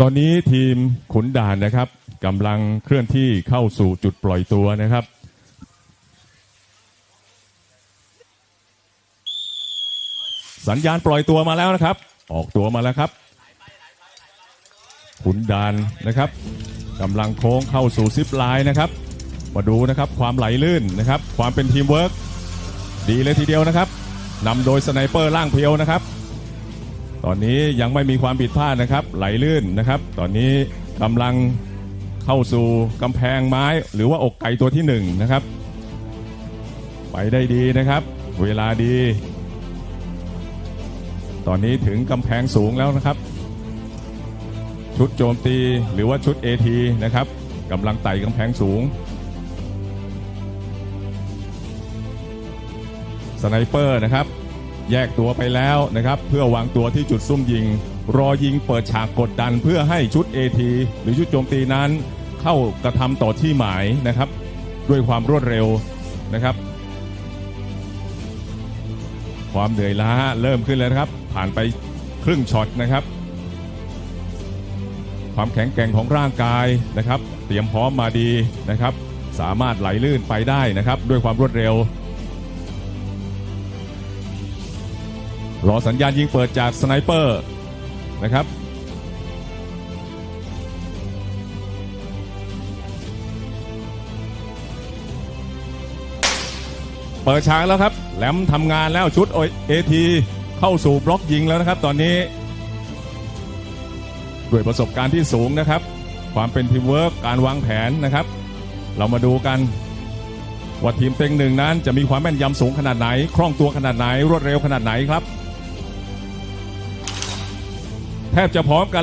ตอนนี้ทีมขุนด่านนะครับกำลังเคลื่อนที่เข้าสู่จุดปล่อยตัวนะครับ สัญญาณปล่อยตัวมาแล้วนะครับ ออกตัวมาแล้วครับ ขุนด่านนะครับกำลังโค้งเข้าสู่ซิปไลน์นะครับ มาดูนะครับความไหลลื่นนะครับ ความเป็นทีมเวิร์กดีเลยทีเดียวนะครับนำโดยสไนเปอร์ล่างเพียวนะครับ ตอนนี้ยังไม่มีความผิดพลาดนะครับ ไหลลื่นนะครับ ตอนนี้กำลังเข้าสู่กำแพงไม้ หรือว่าอกไก่ตัวที่หนึ่งนะครับ ไปได้ดีนะครับ เวลาดี ตอนนี้ถึงกำแพงสูงแล้วนะครับ ชุดโจมตีหรือว่าชุด AT นะครับกำลังไต่กำแพงสูงสไนเปอร์นะครับ แยกตัวไปแล้วนะครับ เพื่อวางตัวที่จุดซุ่มยิง รอยิงเปิดฉากกดดันเพื่อให้ชุด AT หรือชุดโจมตีนั้น เข้ากระทำต่อที่หมายนะครับ ด้วยความรวดเร็วนะครับ ความเหนื่อยล้าเริ่มขึ้นแล้วนะครับ ผ่านไปครึ่งช็อตนะครับ ความแข็งแกร่งของร่างกายนะครับ เตรียมพร้อมมาดีนะครับ สามารถไหลลื่นไปได้นะครับ ด้วยความรวดเร็ว รอสัญญาณยิงเปิดจากสไนเปอร์นะครับเปิดฉากแล้วครับ แหลมทำงานแล้วชุดเอทีเข้าสู่บล็อกยิงแล้วนะครับ ตอนนี้ ด้วยประสบการณ์ที่สูงนะครับ ความเป็นทีมเวิร์กการวางแผนนะครับ เรามาดูกัน ว่าทีมเต็งหนึ่งนั้นจะมีความแม่นยำสูงขนาดไหน คล่องตัวขนาดไหน รวดเร็วขนาดไหนครับ แทบจะพร้อมกัน